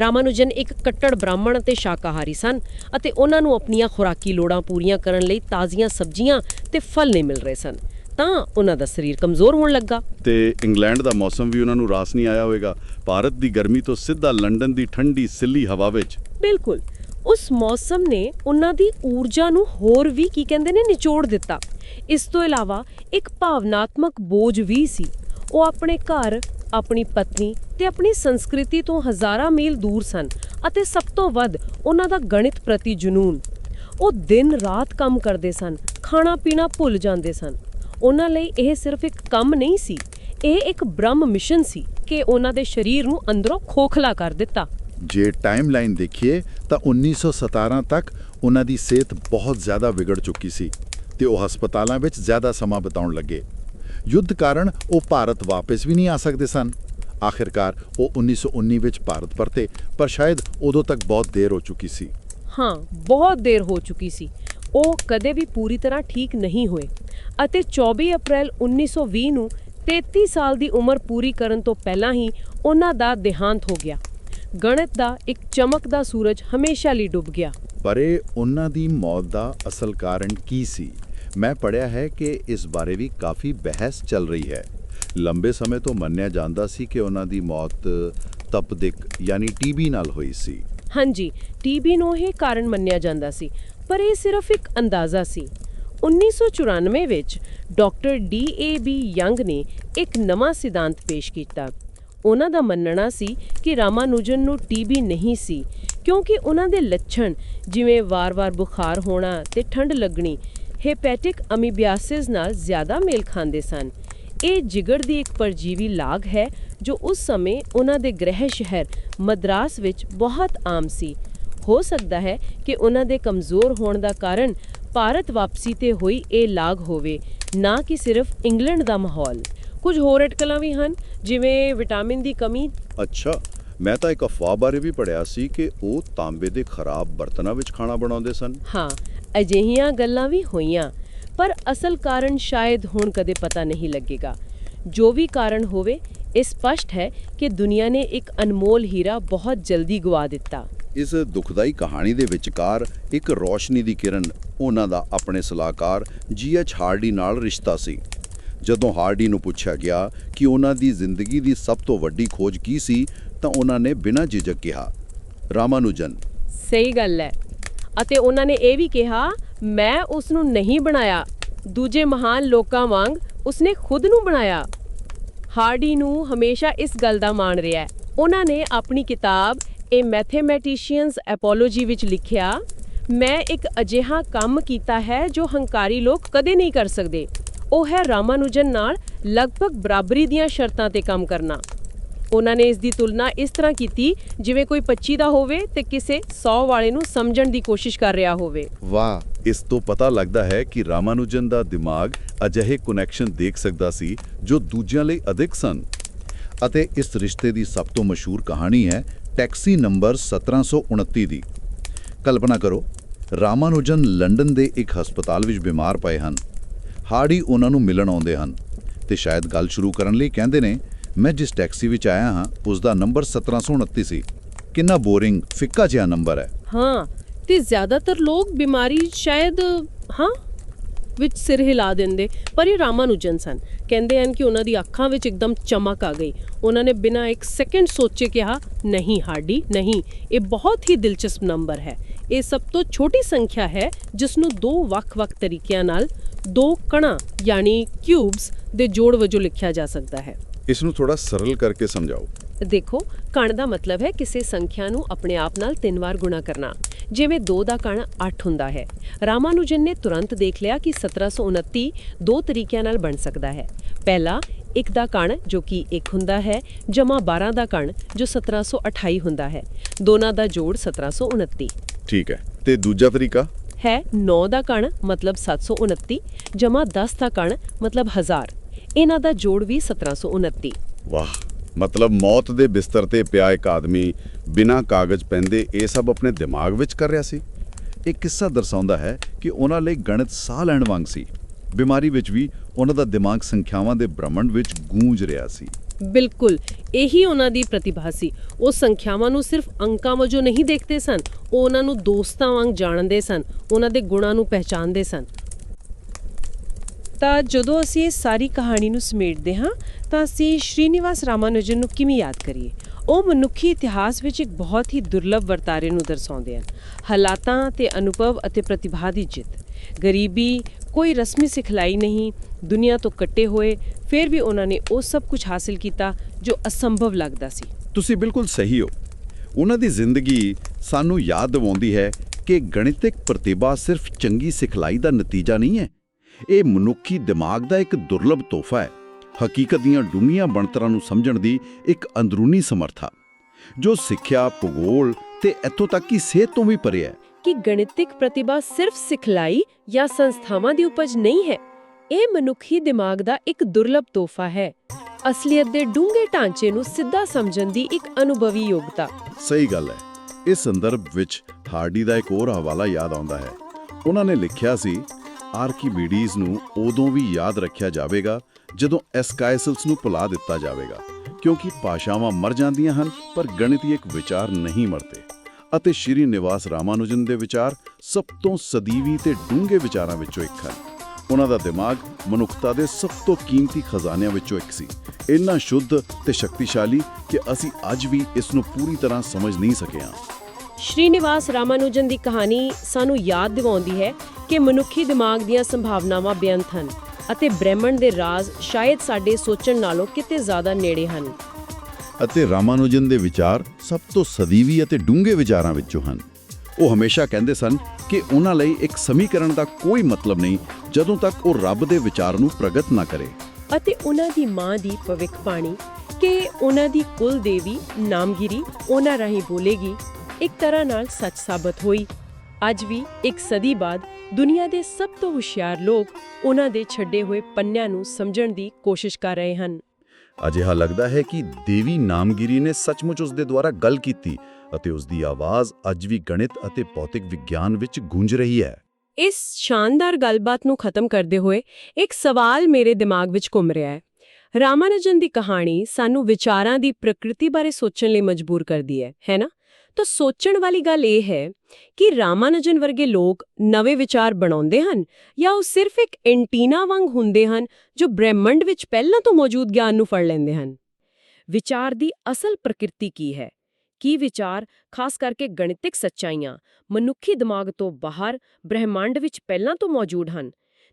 ਰਾਮਾਨੁਜਨ ਇੱਕ ਕੱਟੜ ਬ੍ਰਾਹਮਣ ਅਤੇ ਸ਼ਾਕਾਹਾਰੀ ਸਨ ਅਤੇ ਉਹਨਾਂ ਨੂੰ ਆਪਣੀਆਂ ਖੁਰਾਕੀ ਲੋੜਾਂ ਪੂਰੀਆਂ ਕਰਨ ਲਈ ਤਾਜ਼ੀਆਂ ਸਬਜ਼ੀਆਂ ਤੇ ਫਲ ਨਹੀਂ ਮਿਲ ਰਹੇ ਸਨ। ਤਾਂ ਉਹਨਾਂ ਦਾ ਸਰੀਰ ਕਮਜ਼ੋਰ ਹੋਣ ਲੱਗਾ। ਤੇ ਇੰਗਲੈਂਡ ਦਾ ਮੌਸਮ ਵੀ ਉਹਨਾਂ ਨੂੰ ਰਾਸ ਨਹੀਂ ਆਇਆ ਹੋਵੇਗਾ ਭਾਰਤ ਦੀ ਗਰਮੀ ਤੋਂ ਸਿੱਧਾ ਲੰਡਨ ਦੀ ਠੰਡੀ ਸਿੱਲੀ ਹਵਾ ਵਿੱਚ। ਬਿਲਕੁਲ। ਉਸ ਮੌਸਮ ਨੇ ਉਹਨਾਂ ਦੀ ਊਰਜਾ ਨੂੰ ਹੋਰ ਵੀ ਕੀ ਕਹਿੰਦੇ ਨੇ ਨਿਚੋੜ ਦਿੱਤਾ। ਇਸ ਤੋਂ ਇਲਾਵਾ ਇੱਕ ਭਾਵਨਾਤਮਕ ਬੋਝ ਵੀ ਸੀ। ਉਹ ਆਪਣੇ ਘਰ ਆਪਣੀ ਪਤਨੀ ਤੇ ਆਪਣੀ ਸੰਸਕ੍ਰਿਤੀ ਤੋਂ ਹਜ਼ਾਰਾਂ ਮੀਲ ਦੂਰ ਸਨ ਅਤੇ ਸਭ ਤੋਂ ਵੱਧ ਉਹਨਾਂ ਦਾ ਗਣਿਤ ਪ੍ਰਤੀ ਜਨੂਨ। ਉਹ ਦਿਨ ਰਾਤ ਕੰਮ ਕਰਦੇ ਸਨ ਖਾਣਾ ਪੀਣਾ ਭੁੱਲ ਜਾਂਦੇ ਸਨ। ਉਹਨਾਂ ਲਈ ਇਹ ਸਿਰਫ ਇੱਕ ਕੰਮ ਨਹੀਂ ਸੀ ਇਹ ਇੱਕ ਬ੍ਰਹਮ ਮਿਸ਼ਨ ਸੀ ਕਿ ਉਹਨਾਂ ਦੇ ਸਰੀਰ ਨੂੰ ਅੰਦਰੋਂ ਖੋਖਲਾ ਕਰ ਦਿੱਤਾ। ਜੇ ਟਾਈਮਲਾਈਨ ਦੇਖੀਏ ਤਾਂ 1917 ਤੱਕ ਉਹਨਾਂ ਦੀ ਸਿਹਤ ਬਹੁਤ ਜ਼ਿਆਦਾ ਵਿਗੜ ਚੁੱਕੀ ਸੀ ਤੇ ਉਹ ਹਸਪਤਾਲਾਂ ਵਿੱਚ ਜ਼ਿਆਦਾ ਸਮਾਂ ਬਿਤਾਉਣ ਲੱਗੇ। ਯੁੱਧ ਕਾਰਨ ਉਹ ਭਾਰਤ ਵਾਪਸ ਵੀ ਨਹੀਂ ਆ ਸਕਦੇ ਸਨ। ਆਖਿਰਕਾਰ ਉਹ 1919 ਵਿੱਚ ਭਾਰਤ ਪਰਤੇ ਪਰ ਸ਼ਾਇਦ ਉਦੋਂ ਤੱਕ ਬਹੁਤ ਦੇਰ ਹੋ ਚੁੱਕੀ ਸੀ। ਹਾਂ ਬਹੁਤ ਦੇਰ ਹੋ ਚੁੱਕੀ ਸੀ। ਉਹ ਕਦੇ ਵੀ ਪੂਰੀ ਤਰ੍ਹਾਂ ਠੀਕ ਨਹੀਂ ਹੋਏ ਅਤੇ 24 ਅਪ੍ਰੈਲ 1920 ਨੂੰ 33 ਸਾਲ ਦੀ ਉਮਰ ਪੂਰੀ ਕਰਨ ਤੋਂ ਪਹਿਲਾਂ ਹੀ ਉਹਨਾਂ ਦਾ ਦੇਹਾਂਤ ਹੋ ਗਿਆ। ਗਣਿਤ ਦਾ ਇੱਕ ਚਮਕਦਾ ਸੂਰਜ ਹਮੇਸ਼ਾ ਲਈ ਡੁੱਬ ਗਿਆ। ਪਰ ਇਹ ਉਹਨਾਂ ਦੀ ਮੌਤ ਦਾ ਅਸਲ ਕਾਰਨ ਕੀ ਸੀ? ਮੈਂ ਪੜਿਆ ਹੈ ਕਿ ਇਸ ਬਾਰੇ ਵੀ ਕਾਫੀ ਬਹਿਸ ਚੱਲ ਰਹੀ ਹੈ। ਲੰਬੇ ਸਮੇਂ ਤੋਂ ਮੰਨਿਆ ਜਾਂਦਾ ਸੀ ਕਿ ਉਹਨਾਂ ਦੀ ਮੌਤ ਤਪਦਿਕ ਯਾਨੀ ਟੀਬੀ ਨਾਲ ਹੋਈ ਸੀ। ਹਾਂਜੀ ਟੀਬੀ ਨੂੰ ਇਹ ਕਾਰਨ ਮੰਨਿਆ ਜਾਂਦਾ ਸੀ। ਪਰ ਇਹ ਸਿਰਫ ਇੱਕ ਅੰਦਾਜ਼ਾ ਸੀ। 1994 ਵਿੱਚ doctor D A B Young ਨੇ ਇੱਕ ਨਵਾਂ ਸਿਧਾਂਤ ਪੇਸ਼ ਕੀਤਾ। ਉਹਨਾਂ ਦਾ ਮੰਨਣਾ ਸੀ ਕਿ ਰਾਮਾਨੁਜਨ ਨੂੰ ਟੀਬੀ ਨਹੀਂ ਸੀ, ਕਿਉਂਕਿ ਉਹਨਾਂ ਦੇ ਲੱਛਣ ਜਿਵੇਂ ਵਾਰ-ਵਾਰ ਬੁਖਾਰ ਹੋਣਾ ਤੇ ਠੰਡ ਲੱਗਣੀ, ਹੈਪੈਟਿਕ ਅਮੀਬਿਆਸਿਸ ਨਾਲ ਜ਼ਿਆਦਾ ਮੇਲ ਖਾਂਦੇ ਸਨ। ਇਹ ਜਿਗਰ ਦੀ ਇੱਕ ਪਰਜੀਵੀ ਲਾਗ ਹੈ ਜੋ ਉਸ ਸਮੇਂ ਉਹਨਾਂ ਦੇ ਗ੍ਰਹਿ ਸ਼ਹਿਰ ਮਦਰਾਸ ਵਿੱਚ ਬਹੁਤ ਆਮ ਸੀ। ਹੋ ਸਕਦਾ ਹੈ ਕਿ ਉਹਨਾਂ ਦੇ ਕਮਜ਼ੋਰ ਹੋਣ ਦਾ ਕਾਰਨ ਭਾਰਤ ਵਾਪਸੀ ਤੇ ਹੋਈ ਇਹ ਲਾਗ ਹੋਵੇ ਨਾ ਕਿ ਸਿਰਫ ਇੰਗਲੈਂਡ ਦਾ ਮਾਹੌਲ। ਕੁਝ ਹੋਰ ਅਟਕਲਾਂ ਵੀ ਹਨ ਜਿਵੇਂ ਵਿਟਾਮਿਨ ਦੀ ਕਮੀ। ਅੱਛਾ ਮੈਂ ਤਾਂ ਇੱਕ ਅਫਵਾਹ ਬਾਰੇ ਵੀ ਪੜਿਆ ਸੀ ਕਿ ਉਹ ਤਾਂਬੇ ਦੇ ਖਰਾਬ ਬਰਤਨਾਂ ਵਿੱਚ ਖਾਣਾ ਬਣਾਉਂਦੇ ਸਨ। ਹਾਂ ਅਜਿਹੀਆਂ ਗੱਲਾਂ ਵੀ ਹੋਈਆਂ ਪਰ ਅਸਲ ਕਾਰਨ ਸ਼ਾਇਦ ਹੁਣ ਕਦੇ ਪਤਾ ਨਹੀਂ ਲੱਗੇਗਾ। ਜੋ ਵੀ ਕਾਰਨ ਹੋਵੇ ਇਹ ਸਪਸ਼ਟ ਹੈ ਕਿ ਦੁਨੀਆ ਨੇ ਇੱਕ ਅਨਮੋਲ ਹੀਰਾ ਬਹੁਤ ਜਲਦੀ ਗਵਾ ਦਿੱਤਾ। ਇਸ ਦੁਖਦਾਈ ਕਹਾਣੀ ਦੇ ਵਿਚਕਾਰ ਇੱਕ ਰੋਸ਼ਨੀ ਦੀ ਕਿਰਨ ਉਹਨਾਂ ਦਾ ਆਪਣੇ ਸਲਾਹਕਾਰ ਜੀ ਐਚ ਹਾਰਡੀ ਨਾਲ ਰਿਸ਼ਤਾ ਸੀ। ਜਦੋਂ ਹਾਰਡੀ ਨੂੰ ਪੁੱਛਿਆ ਗਿਆ ਕਿ ਉਹਨਾਂ ਦੀ ਜ਼ਿੰਦਗੀ ਦੀ ਸਭ ਤੋਂ ਵੱਡੀ ਖੋਜ ਕੀ ਸੀ, ਤਾਂ ਉਹਨਾਂ ਨੇ ਬਿਨਾਂ ਝਿਜਕ ਕਿਹਾ, ਰਾਮਾਨੁਜਨ। ਸਹੀ ਗੱਲ ਹੈ। ਅਤੇ ਉਹਨਾਂ ਨੇ ਇਹ ਵੀ ਕਿਹਾ, ਮੈਂ ਉਸ ਨੂੰ ਨਹੀਂ ਬਣਾਇਆ। ਦੂਜੇ ਮਹਾਨ ਲੋਕਾਂ ਵਾਂਗ ਉਸਨੇ ਖੁਦ ਨੂੰ ਬਣਾਇਆ। ਹਾਰਡੀ ਨੂੰ ਹਮੇਸ਼ਾ ਇਸ ਗੱਲ ਦਾ ਮਾਣ ਰਿਹਾ ਹੈ। ਉਹਨਾਂ ਨੇ ਆਪਣੀ ਕਿਤਾਬ ਏ ਮੈਥਮੈਟੀਸ਼ੀਅਨਸ ਐਪੋਲੋਜੀ ਵਿੱਚ ਲਿਖਿਆ, ਮੈਂ ਇੱਕ ਅਜਿਹਾ ਕੰਮ ਕੀਤਾ ਹੈ ਜੋ ਹੰਕਾਰੀ ਲੋਕ ਕਦੇ ਨਹੀਂ ਕਰ ਸਕਦੇ। ਉਹ ਹੈ ਰਾਮਾਨੁਜਨ ਨਾਲ ਲਗਭਗ ਬਰਾਬਰੀ ਦੀਆਂ ਸ਼ਰਤਾਂ ਤੇ ਕੰਮ ਕਰਨਾ। ਉਹਨਾਂ ਨੇ ਇਸ ਦੀ ਤੁਲਨਾ ਇਸ ਤਰ੍ਹਾਂ ਕੀਤੀ, ਜਿਵੇਂ ਕੋਈ 25 ਦਾ ਹੋਵੇ ਤੇ ਕਿਸੇ 100 ਵਾਲੇ ਨੂੰ ਸਮਝਣ ਦੀ ਕੋਸ਼ਿਸ਼ ਕਰ ਰਿਹਾ ਹੋਵੇ। ਵਾਹ, ਇਸ ਤੋਂ ਪਤਾ ਲੱਗਦਾ ਹੈ ਕਿ ਰਾਮਾਨੁਜਨ ਦਾ ਦਿਮਾਗ ਅਜਿਹੇ ਕਨੈਕਸ਼ਨ ਦੇਖ ਸਕਦਾ ਸੀ ਜੋ ਦੂਜਿਆਂ ਲਈ ਅਧਿਕ ਸਨ। ਅਤੇ ਇਸ ਰਿਸ਼ਤੇ ਦੀ ਸਭ ਤੋਂ ਮਸ਼ਹੂਰ ਕਹਾਣੀ ਹੈ ਟੈਕਸੀ ਨੰਬਰ 1729 ਦੀ। ਕਲਪਨਾ ਕਰੋ, ਰਾਮਾਨੁਜਨ ਲੰਡਨ ਦੇ ਇੱਕ ਹਸਪਤਾਲ ਵਿੱਚ ਬਿਮਾਰ ਪਏ ਹਨ। ਹਾਰਡੀ ਉਹਨਾਂ ਨੂੰ ਮਿਲਣ ਆਉਂਦੇ ਹਨ ਤੇ ਸ਼ਾਇਦ ਗੱਲ ਸ਼ੁਰੂ ਕਰਨ ਲਈ ਕਹਿੰਦੇ ਨੇ, ਮੈਂ ਜਿਸ ਟੈਕਸੀ ਵਿੱਚ ਆਇਆ ਹਾਂ, ਉਸ ਦਾ ਨੰਬਰ 1729 ਸੀ। ਕਿੰਨਾ ਬੋਰਿੰਗ, ਫਿੱਕਾ ਜਿਹਾ ਨੰਬਰ ਹੈ। ਹਾਂ, ਤੇ ਜ਼ਿਆਦਾਤਰ ਲੋਕ ਬਿਮਾਰੀ ਸ਼ਾਇਦ, ਹਾਂ? ਵਿੱਚ ਸਿਰ ਹਿਲਾ ਦਿੰਦੇ, ਪਰ ਇਹ ਰਾਮਾਨੁਜਨ ਸਨ। ਕਹਿੰਦੇ ਹਨ ਕਿ ਉਹਨਾਂ ਦੀ ਅੱਖਾਂ ਵਿੱਚ ਇੱਕਦਮ ਚਮਕ ਆ ਗਈ। ਉਹਨਾਂ ਨੇ ਬਿਨਾਂ ਇੱਕ ਸੈਕਿੰਡ ਸੋਚੇ ਕਿਹਾ, ਨਹੀਂ ਹਾਰਡੀ ਨਹੀਂ, ਇਹ ਬਹੁਤ ਹੀ ਦਿਲਚਸਪ ਨੰਬਰ ਹੈ। ਇਹ ਸਭ ਤੋਂ ਛੋਟੀ ਸੰਖਿਆ ਹੈ, ਜਿਸ ਨੂੰ ਦੋ ਵੱਖ-ਵੱਖ ਤਰੀਕਿਆਂ ਨਾਲ ਦੋ ਕਣਾਂ, ਯਾਨੀ ਕਿਊਬਸ ਦੇ ਜੋੜ ਵਜੋਂ ਲਿਖਿਆ ਜਾ ਸਕਦਾ ਹੈ। ਇਸ ਨੂੰ ਥੋੜਾ ਸਰਲ ਕਰਕੇ ਸਮਝਾਓ। ਦੇਖੋ ਕਣ ਦਾ ਮਤਲਬ ਹੈ ਕਿਸੇ ਸੰਖਿਆ ਨੂੰ ਆਪਣੇ ਆਪ ਨਾਲ ਤਿੰਨ ਵਾਰ ਗੁਣਾ ਕਰਨਾ। ਜਿਵੇਂ 2 ਦਾ ਕਣ 8 ਹੁੰਦਾ ਹੈ। ਰਾਮਾਨੁਜਨ ਨੇ ਤੁਰੰਤ ਦੇਖ ਲਿਆ ਕਿ 1729 ਦੋ ਤਰੀਕਿਆਂ ਨਾਲ ਬਣ ਸਕਦਾ ਹੈ। ਪਹਿਲਾ ਇੱਕ ਦਾ ਕਣ ਜੋ ਕਿ 1 ਹੁੰਦਾ ਹੈ ਜਮਾ 12 ਦਾ ਕਣ ਜੋ 1728 ਹੁੰਦਾ ਹੈ। ਦੋਨਾਂ ਦਾ ਜੋੜ 1729 ਠੀਕ ਹੈ। ਤੇ ਦੂਜਾ ਤਰੀਕਾ? ਹੈ 9 ਦਾ ਕਣ ਮਤਲਬ 729 ਜਮਾ 10 ਦਾ ਕਣ ਮਤਲਬ 1000 ਇਹਨਾਂ ਦਾ ਜੋੜ ਵੀ 1729 ਵਾਹ ਮਤਲਬ ਮੌਤ ਦੇ ਬਿਸਤਰ ਤੇ ਪਿਆ ਇੱਕ ਆਦਮੀ ਬਿਨਾਂ ਕਾਗਜ਼ ਪੈਂਦੇ ਇਹ ਸਭ ਆਪਣੇ ਦਿਮਾਗ ਵਿੱਚ ਕਰ ਰਿਹਾ ਸੀ? ਇਹ ਕਿੱਸਾ ਦਰਸਾਉਂਦਾ ਹੈ ਕਿ ਉਹਨਾਂ ਲਈ ਗਣਿਤ ਸਾਹ ਲੈਣ ਵਾਂਗ ਸੀ। ਬਿਮਾਰੀ ਵਿੱਚ ਵੀ ਉਹਨਾਂ ਦਾ ਦਿਮਾਗ ਸੰਖਿਆਵਾਂ ਦੇ ਬ੍ਰਹਮੰਡ ਵਿੱਚ ਗੂੰਜ ਰਿਹਾ ਸੀ। ਬਿਲਕੁਲ ਇਹੀ ਉਹਨਾਂ ਦੀ ਪ੍ਰਤਿਭਾ ਸੀ। ਉਹ ਸੰਖਿਆਵਾਂ ਨੂੰ ਸਿਰਫ ਅੰਕਾਂ ਵਜੋਂ ਨਹੀਂ ਦੇਖਦੇ ਸਨ ਉਹ ਉਹਨਾਂ ਨੂੰ ਦੋਸਤਾਂ ਵਾਂਗ ਜਾਣਦੇ ਸਨ ਉਹਨਾਂ ਦੇ ਗੁਣਾਂ ਨੂੰ ਪਹਿਚਾਨਦੇ ਸਨ। ਤਾਂ ਜਦੋਂ ਅਸੀਂ ਇਹ ਸਾਰੀ ਕਹਾਣੀ ਨੂੰ ਸਮੇਟਦੇ ਹਾਂ, ਤਾਂ ਅਸੀਂ ਸ਼੍ਰੀਨਿਵਾਸ ਰਾਮਾਨੁਜਨ ਨੂੰ ਕਿਵੇਂ ਯਾਦ ਕਰੀਏ? ਉਹ ਮਨੁੱਖੀ ਇਤਿਹਾਸ ਵਿੱਚ ਇੱਕ ਬਹੁਤ ਹੀ ਦੁਰਲੱਭ ਵਰਤਾਰੇ ਨੂੰ ਦਰਸਾਉਂਦੇ ਹਨ। ਹਾਲਾਤਾਂ ਤੇ ਅਨੁਭਵ ਅਤੇ ਪ੍ਰਤਿਭਾ ਦੀ ਜਿੱਤ। ਗਰੀਬੀ ਕੋਈ ਰਸਮੀ ਸਿਖਲਾਈ ਨਹੀਂ, ਦੁਨੀਆ ਤੋਂ ਕੱਟੇ ਹੋਏ, ਫਿਰ ਵੀ ਉਹਨਾਂ ਨੇ ਉਹ ਸਭ ਕੁਝ ਹਾਸਿਲ ਕੀਤਾ ਜੋ ਅਸੰਭਵ ਲੱਗਦਾ ਸੀ। ਤੁਸੀਂ ਬਿਲਕੁਲ ਸਹੀ ਹੋ। ਉਹਨਾਂ ਦੀ ਜ਼ਿੰਦਗੀ ਸਾਨੂੰ ਯਾਦ ਦਿਵਾਉਂਦੀ ਹੈ ਕਿ ਗਣਿਤਿਕ ਪ੍ਰਤਿਭਾ ਸਿਰਫ ਚੰਗੀ ਸਿਖਲਾਈ ਦਾ ਨਤੀਜਾ ਨਹੀਂ ਹੈ। ਇਹ ਮਨੁੱਖੀ ਦਿਮਾਗ ਦਾ ਇੱਕ ਦੁਰਲੱਭ ਤੋਹਫਾ ਹੈ। ਹਕੀਕਤ ਦੀਆਂ ਡੂੰਘੀਆਂ ਬਣਤਰਾਂ ਨੂੰ ਸਮਝਣ ਦੀ ਇੱਕ ਅੰਦਰੂਨੀ ਸਮਰੱਥਾ ਜੋ ਸਿੱਖਿਆ ਭੂਗੋਲ ਤੇ ਇੱਥੋਂ ਤੱਕ ਕਿ ਸਿਹਤ ਤੋਂ ਵੀ ਪਰੇ ਹੈ। ਕਿ ਗਣਿਤਿਕ ਪ੍ਰਤਿਭਾ ਸਿਰਫ ਸਿਖਲਾਈ ਜਾਂ ਸੰਸਥਾਵਾਂ ਦੀ ਉਪਜ ਨਹੀਂ ਹੈ ਇਹ ਮਨੁੱਖੀ ਦਿਮਾਗ ਦਾ ਇੱਕ ਦੁਰਲੱਭ ਤੋਹਫਾ ਹੈ। ਅਸਲੀਅਤ ਦੇ ਡੂੰਘੇ ਢਾਂਚੇ ਨੂੰ ਸਿੱਧਾ ਸਮਝਣ ਦੀ ਇੱਕ ਅਨੁਭਵੀ ਯੋਗਤਾ। ਸਹੀ ਗੱਲ ਹੈ। ਇਸ ਸੰਦਰਭ ਵਿੱਚ ਹਾਰਡੀ ਦਾ ਇੱਕ ਹੋਰ ਹਵਾਲਾ ਯਾਦ ਆਉਂਦਾ ਹੈ। ਉਹਨਾਂ ਨੇ ਲਿਖਿਆ ਸੀ ਆਰਕੀਮੀਡੀਜ਼ ਨੂੰ ਉਦੋਂ ਵੀ ਯਾਦ ਰੱਖਿਆ ਜਾਵੇਗਾ, ਜਦੋਂ ਐਸਕਾਈਸਲਸ ਨੂੰ ਭੁਲਾ ਦਿੱਤਾ ਜਾਵੇਗਾ, ਕਿਉਂਕਿ ਭਾਸ਼ਾਵਾਂ ਮਰ ਜਾਂਦੀਆਂ ਹਨ, ਪਰ ਗਣਿਤਿਕ ਵਿਚਾਰ ਨਹੀਂ ਮਰਦੇ। ਅਤੇ ਸ਼੍ਰੀ ਨਿਵਾਸ ਰਾਮਾਨੁਜਨ ਦੇ ਵਿਚਾਰ ਸਭ ਤੋਂ ਸਦੀਵੀ ਤੇ ਡੂੰਘੇ ਵਿਚਾਰਾਂ ਵਿੱਚੋਂ ਇੱਕ ਹਨ। ਉਹਨਾਂ ਦਾ ਦਿਮਾਗ ਮਨੁੱਖਤਾ ਦੇ ਸਭ ਤੋਂ ਕੀਮਤੀ ਖਜ਼ਾਨਿਆਂ ਵਿੱਚੋਂ ਇੱਕ ਸੀ। ਇੰਨਾ ਸ਼ੁੱਧ ਤੇ ਸ਼ਕਤੀਸ਼ਾਲੀ ਕਿ ਅਸੀਂ ਅੱਜ ਵੀ ਇਸ ਨੂੰ ਪੂਰੀ ਤਰ੍ਹਾਂ ਸਮਝ ਨਹੀਂ ਸਕੇ ਹਾਂ। ਸ਼੍ਰੀਨਿਵਾਸ ਰਾਮਾਨੁਜਨ ਦੀ ਕਹਾਣੀ ਸਾਨੂੰ ਯਾਦ ਦਿਵਾਉਂਦੀ ਹੈ ਕਿ ਮਨੁੱਖੀ ਦਿਮਾਗ ਦੀਆਂ ਸੰਭਾਵਨਾਵਾਂ ਬੇਅੰਤ ਹਨ ਅਤੇ ਬ੍ਰਹਿਮੰਡ ਦੇ ਰਾਜ਼ ਸ਼ਾਇਦ ਸਾਡੇ ਸੋਚਣ ਨਾਲੋਂ ਕਿਤੇ ਜ਼ਿਆਦਾ ਨੇੜੇ ਹਨ। ਅਤੇ ਰਾਮਾਨੁਜਨ ਦੇ ਵਿਚਾਰ ਸਭ ਤੋਂ ਸਦੀਵੀ ਅਤੇ ਡੂੰਘੇ ਵਿਚਾਰਾਂ ਵਿੱਚੋਂ ਹਨ। ਉਹ ਹਮੇਸ਼ਾ ਕਹਿੰਦੇ ਸਨ ਕਿ ਉਹਨਾਂ ਲਈ ਇੱਕ ਸਮੀਕਰਨ ਦਾ ਕੋਈ ਮਤਲਬ ਨਹੀਂ ਜਦੋਂ ਤੱਕ ਉਹ ਰੱਬ ਦੇ ਵਿਚਾਰ ਨੂੰ ਪ੍ਰਗਟ ਨਾ ਕਰੇ। ਅਤੇ ਉਹਨਾਂ ਦੀ ਮਾਂ ਦੀ ਭਵਿੱਖਬਾਣੀ ਕਿ ਉਹਨਾਂ ਦੀ ਕੁਲ ਦੇਵੀ ਨਾਮਗਿਰੀ ਉਹਨਾਂ ਰਾਹੀਂ ਬੋਲੇਗੀ ਇੱਕ ਤਰ੍ਹਾਂ ਨਾਲ ਸੱਚ ਸਾਬਤ ਹੋਈ। ਅੱਜ ਵੀ ਇੱਕ ਸਦੀ ਬਾਅਦ ਦੁਨੀਆ ਦੇ ਸਭ ਤੋਂ ਹੁਸ਼ਿਆਰ ਲੋਕ ਉਹਨਾਂ ਦੇ ਛੱਡੇ ਹੋਏ ਪੰਨਿਆਂ ਨੂੰ ਸਮਝਣ ਦੀ ਕੋਸ਼ਿਸ਼ ਕਰ ਰਹੇ ਹਨ। ਅਜਿਹਾ ਲੱਗਦਾ ਹੈ ਕਿ ਦੇਵੀ ਨਾਮਗਿਰੀ ਨੇ ਸੱਚਮੁੱਚ ਉਸ ਦੇ ਦੁਆਰਾ ਗੱਲ ਕੀਤੀ ਅਤੇ ਉਸ ਦੀ ਆਵਾਜ਼ ਅੱਜ ਵੀ ਗਣਿਤ ਅਤੇ ਭੌਤਿਕ ਵਿਗਿਆਨ ਵਿੱਚ ਗੂੰਜ ਰਹੀ ਹੈ। ਇਸ ਸ਼ਾਨਦਾਰ ਗੱਲਬਾਤ ਨੂੰ ਖਤਮ ਕਰਦੇ ਹੋਏ ਇੱਕ ਸਵਾਲ ਮੇਰੇ ਦਿਮਾਗ ਵਿੱਚ ਘੁੰਮ ਰਿਹਾ ਹੈ। ਰਾਮਾਨੁਜਨ ਦੀ ਕਹਾਣੀ ਸਾਨੂੰ ਵਿਚਾਰਾਂ ਦੀ ਪ੍ਰਕਿਰਤੀ ਬਾਰੇ ਸੋਚਣ ਲਈ ਮਜਬੂਰ ਕਰਦੀ ਹੈ ਹੈ ਨਾ? ਤਾਂ ਸੋਚਣ ਵਾਲੀ ਗੱਲ ਇਹ ਹੈ ਕਿ ਰਾਮਾਨੁਜਨ ਵਰਗੇ ਲੋਕ ਨਵੇਂ ਵਿਚਾਰ ਬਣਾਉਂਦੇ ਹਨ ਜਾਂ ਉਹ ਸਿਰਫ ਇੱਕ ਐਂਟੀਨਾ ਵਾਂਗ ਹੁੰਦੇ ਹਨ ਜੋ ਬ੍ਰਹਿਮੰਡ ਵਿੱਚ ਪਹਿਲਾਂ ਤੋਂ ਮੌਜੂਦ ਗਿਆਨ ਨੂੰ ਫੜ ਲੈਂਦੇ ਹਨ। ਵਿਚਾਰ ਦੀ ਅਸਲ ਪ੍ਰਕਿਰਤੀ ਕੀ ਹੈ? ਕੀ ਵਿਚਾਰ, ਖਾਸ ਕਰਕੇ ਗਣਿਤਿਕ ਸੱਚਾਈਆਂ, ਮਨੁੱਖੀ ਦਿਮਾਗ ਤੋਂ ਬਾਹਰ, ਬ੍ਰਹਿਮੰਡ ਵਿੱਚ ਪਹਿਲਾਂ ਤੋਂ ਮੌਜੂਦ ਹਨ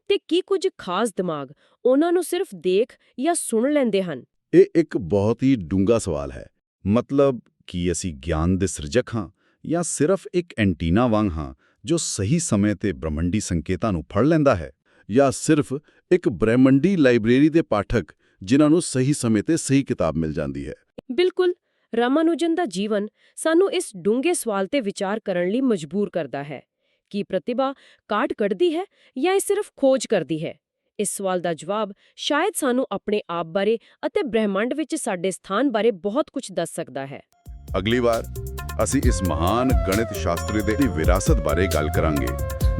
ਤੇ ਕੀ ਕੁਝ ਖਾਸ ਦਿਮਾਗ ਉਹਨਾਂ ਨੂੰ ਸਿਰਫ ਦੇਖ ਜਾਂ ਸੁਣ ਲੈਂਦੇ ਹਨ? ਇਹ ਇੱਕ ਬਹੁਤ ਹੀ ਡੂੰਘਾ ਸਵਾਲ ਹੈ। ਮਤਲਬ ਕੀ ਅਸੀਂ ਗਿਆਨ ਦੇ ਸਿਰਜਕ ਹਾਂ ਜਾਂ ਸਿਰਫ ਇੱਕ ਐਂਟੀਨਾ ਵਾਂਗ ਹਾਂ ਜੋ ਸਹੀ ਸਮੇਂ ਤੇ ਬ੍ਰਹਮੰਡੀ ਸੰਕੇਤਾਂ ਨੂੰ ਫੜ ਲੈਂਦਾ ਹੈ, ਜਾਂ ਸਿਰਫ ਇੱਕ ਬ੍ਰਹਮੰਡੀ ਲਾਇਬ੍ਰੇਰੀ ਦੇ ਪਾਠਕ ਜਿਨ੍ਹਾਂ ਨੂੰ ਸਹੀ ਸਮੇਂ ਤੇ ਸਹੀ ਕਿਤਾਬ ਮਿਲ ਜਾਂਦੀ ਹੈ। ਬਿਲਕੁਲ, ਰਾਮਾਨੁਜਨ ਦਾ ਜੀਵਨ ਸਾਨੂੰ ਇਸ ਡੂੰਘੇ ਸਵਾਲ ਤੇ ਵਿਚਾਰ ਕਰਨ ਲਈ ਮਜਬੂਰ ਕਰਦਾ ਹੈ, ਕੀ ਪ੍ਰਤਿਭਾ ਕਾਢ ਕੱਢਦੀ ਹੈ ਜਾਂ ਇਹ ਸਿਰਫ ਖੋਜ ਕਰਦੀ ਹੈ? ਇਸ ਸਵਾਲ ਦਾ ਜਵਾਬ ਸ਼ਾਇਦ ਸਾਨੂੰ ਆਪਣੇ ਆਪ ਬਾਰੇ ਅਤੇ ਬ੍ਰਹਿਮੰਡ ਵਿੱਚ ਸਾਡੇ ਸਥਾਨ ਬਾਰੇ ਬਹੁਤ ਕੁਝ ਦੱਸ ਸਕਦਾ ਹੈ। ਅਗਲੀ ਵਾਰ ਅਸੀਂ ਇਸ ਮਹਾਨ ਗਣਿਤ ਸ਼ਾਸਤਰੀ ਦੇ ਵਿਰਾਸਤ ਬਾਰੇ ਗੱਲ ਕਰਾਂਗੇ,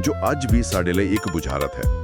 ਜੋ ਅੱਜ ਵੀ ਸਾਡੇ ਲਈ ਇੱਕ ਬੁਝਾਰਤ ਹੈ।